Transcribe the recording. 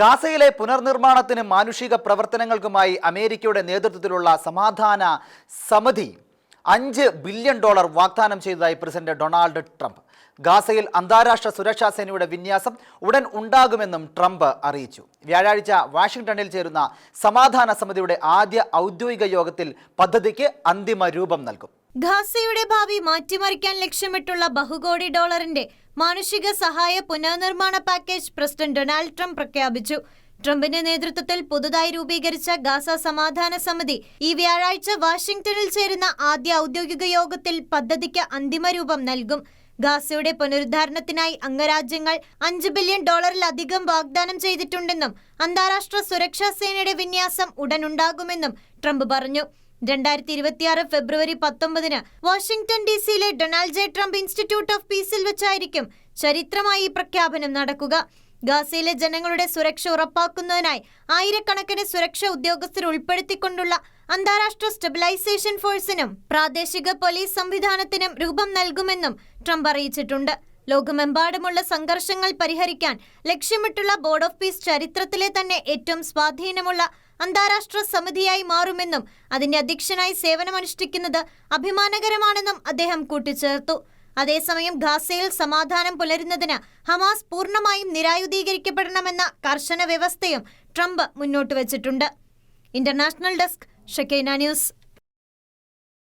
ഗാസയിലെ പുനർനിർമ്മാണത്തിന് മാനുഷിക പ്രവർത്തനങ്ങൾക്കുമായി അമേരിക്കയുടെ നേതൃത്വത്തിലുള്ള സമാധാന സമിതി അഞ്ച് ബില്യൺ ഡോളർ വാഗ്ദാനം ചെയ്തതായി പ്രസിഡന്റ് ഡൊണാൾഡ് ട്രംപ്. ഗാസയിൽ അന്താരാഷ്ട്ര സുരക്ഷാ സേനയുടെ വിന്യാസം ഉടൻ ഉണ്ടാകുമെന്നും ട്രംപ് അറിയിച്ചു. വ്യാഴാഴ്ച വാഷിംഗ്ടണിൽ ചേരുന്ന സമാധാന സമിതിയുടെ ആദ്യ ഔദ്യോഗിക യോഗത്തിൽ പദ്ധതിക്ക് അന്തിമ രൂപം നൽകും. ഗാസയുടെ ഭാവി മാറ്റിമറിക്കാൻ ലക്ഷ്യമിട്ടുള്ള ബഹുകോടി ഡോളറിന്റെ മാനുഷിക സഹായ പുനർനിർമ്മാണ പാക്കേജ് പ്രസിഡന്റ് ഡൊണാൾഡ് ട്രംപ് പ്രഖ്യാപിച്ചു. ട്രംപിന്റെ നേതൃത്വത്തിൽ പുതുതായി രൂപീകരിച്ച ഗാസ സമാധാന സമിതി ഈ വ്യാഴാഴ്ച വാഷിംഗ്ടണിൽ ചേരുന്ന ആദ്യ ഔദ്യോഗിക യോഗത്തിൽ പദ്ധതിക്ക് അന്തിമ രൂപം നൽകും. ഗാസയുടെ പുനരുദ്ധാരണത്തിനായി അംഗരാജ്യങ്ങൾ അഞ്ച് ബില്യൺ ഡോളറിലധികം വാഗ്ദാനം ചെയ്തിട്ടുണ്ടെന്നും അന്താരാഷ്ട്ര സുരക്ഷാ സേനയുടെ വിന്യാസം ഉടനുണ്ടാകുമെന്നും ട്രംപ് പറഞ്ഞു. രണ്ടായിരത്തി ഇരുപത്തിയാറ് ഫെബ്രുവരി പത്തൊമ്പതിന് വാഷിംഗ്ടൺ ഡി സിയിലെ Donald J Trump institute of പീസിൽ വെച്ചായിരിക്കും ചരിത്രമായി ഈ പ്രഖ്യാപനം നടക്കുക. ഗാസയിലെ ജനങ്ങളുടെ സുരക്ഷ ഉറപ്പാക്കുന്നതിനായി ആയിരക്കണക്കിന് സുരക്ഷാ ഉദ്യോഗസ്ഥർ ഉൾപ്പെടുത്തിക്കൊണ്ടുള്ള അന്താരാഷ്ട്ര സ്റ്റെബിലൈസേഷൻ ഫോഴ്സിനും പ്രാദേശിക പോലീസ് സംവിധാനത്തിനും രൂപം നൽകുമെന്നും ട്രംപ് അറിയിച്ചിട്ടുണ്ട്. ലോകമെമ്പാടുമുള്ള സംഘർഷങ്ങൾ പരിഹരിക്കാൻ ലക്ഷ്യമിട്ടുള്ള ബോർഡ് ഓഫ് പീസ് ചരിത്രത്തിലെ തന്നെ ഏറ്റവും സ്വാധീനമുള്ള അന്താരാഷ്ട്ര സമിതിയായി മാറുമെന്നും അതിന്റെ അധ്യക്ഷനായി സേവനമനുഷ്ഠിക്കുന്നത് അഭിമാനകരമാണെന്നും അദ്ദേഹം കൂട്ടിച്ചേർത്തു. അതേസമയം ഗാസയിൽ സമാധാനം പുലരുന്നതിന് ഹമാസ് പൂർണമായും നിരായുധീകരിക്കപ്പെടണമെന്ന കർശന വ്യവസ്ഥയും ട്രംപ് മുന്നോട്ട് വച്ചിട്ടുണ്ട്. International desk Shekinah news.